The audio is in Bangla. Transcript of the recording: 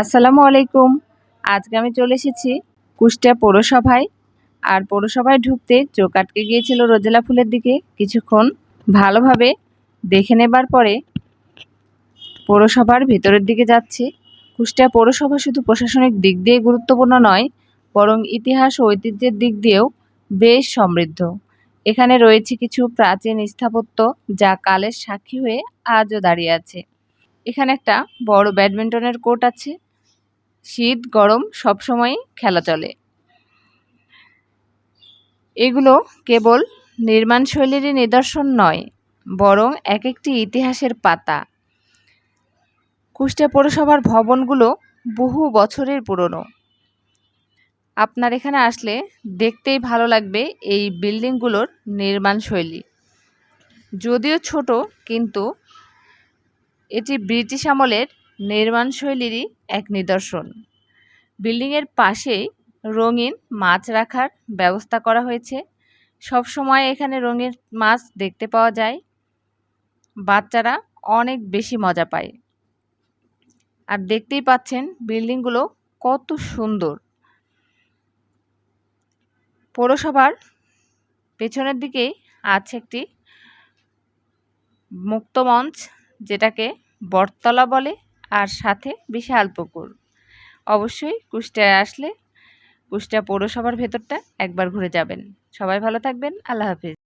আসসালামু আলাইকুম। আজকে আমি চলে এসেছি কুষ্টিয়া পৌরসভায়। আর পৌরসভায় ঢুকতে চোখ আটকে গিয়েছিল রোজেলা ফুলের দিকে। কিছুক্ষণ ভালোভাবে দেখে নেবার পরে পৌরসভার ভেতরের দিকে যাচ্ছি। কুষ্টিয়া পৌরসভা শুধু প্রশাসনিক দিক দিয়ে গুরুত্বপূর্ণ নয়, বরং ইতিহাস ও ঐতিহ্যের দিক দিয়েও বেশ সমৃদ্ধ। এখানে রয়েছে কিছু প্রাচীন স্থাপত্য যা কালের সাক্ষী হয়ে আজও দাঁড়িয়ে আছে। এখানে একটা বড় ব্যাডমিন্টনের কোর্ট আছে। শীত, গরম সবসময়ই খেলা চলে। এগুলো কেবল নির্মাণ নির্মাণশৈলীরই নিদর্শন নয়, বরং এক একটি ইতিহাসের পাতা। কুষ্টিয়া পৌরসভার ভবনগুলো বহু বছরের পুরনো। আপনার এখানে আসলে দেখতেই ভালো লাগবে এই বিল্ডিংগুলোর নির্মাণশৈলী। যদিও ছোট, কিন্তু এটি ব্রিটিশ আমলের নির্মাণশৈলীরই এক নিদর্শন। বিল্ডিংয়ের পাশেই রঙিন মাছ রাখার ব্যবস্থা করা হয়েছে। সব সময় এখানে রঙিন মাছ দেখতে পাওয়া যায়। বাচ্চারা অনেক বেশি মজা পায়। আর দেখতেই পাচ্ছেন বিল্ডিংগুলো কত সুন্দর। পৌরসভার পেছনের দিকেই আছে একটি মুক্তমঞ্চ যেটাকে বটতলা বলে। আর সাথে বিশাল পুকুর। অবশ্যই কুষ্টায় আসলে কুষ্টা পৌরসভার ভেতরটা একবার ঘুরে যাবেন। সবাই ভালো থাকবেন। আল্লাহ হাফিজ।